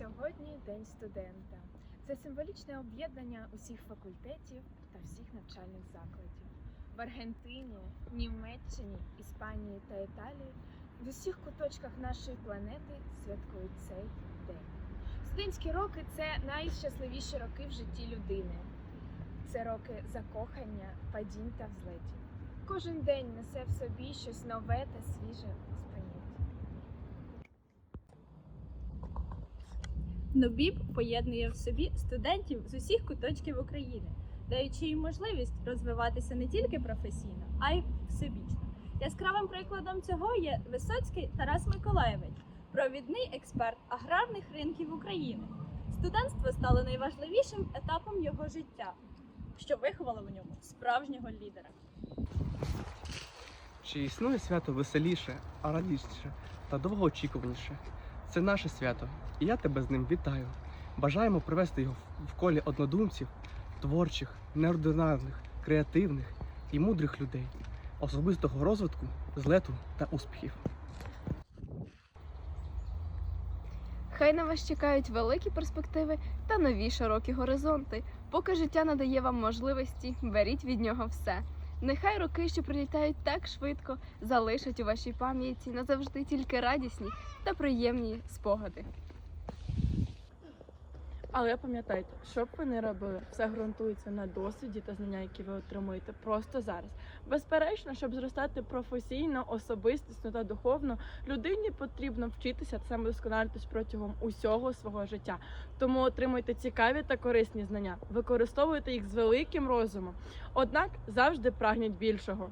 Сьогодні День студента. Це символічне об'єднання усіх факультетів та всіх навчальних закладів. В Аргентині, Німеччині, Іспанії та Італії в усіх куточках нашої планети святкують цей день. Студентські роки це найщасливіші роки в житті людини. Це роки закохання, падінь та взлетів. Кожен день несе в собі щось нове та свіже у сприйнятті. Нобіб поєднує в собі студентів з усіх куточків України, даючи їм можливість розвиватися не тільки професійно, а й всебічно. Яскравим прикладом цього є Висоцький Тарас Миколаєвич, провідний експерт аграрних ринків України. Студентство стало найважливішим етапом його життя, що виховало в ньому справжнього лідера. Чи існує свято веселіше, а радіше та довгоочікуваніше? Це наше свято, і я тебе з ним вітаю. Бажаємо привести його в- колі однодумців, творчих, неординарних, креативних і мудрих людей, особистого розвитку, злету та успіхів. Хай на вас чекають великі перспективи та нові широкі горизонти. Поки життя надає вам можливості, беріть від нього все. Нехай роки, що прилітають так швидко, залишать у вашій пам'яті назавжди тільки радісні та приємні спогади. Але пам'ятайте, що б ви не робили, все ґрунтується на досвіді та знання, які ви отримуєте просто зараз. Безперечно, щоб зростати професійно, особистісно та духовно, людині потрібно вчитися та самодосконалитись протягом усього свого життя. Тому отримуйте цікаві та корисні знання, використовуйте їх з великим розумом. Однак завжди прагніть більшого.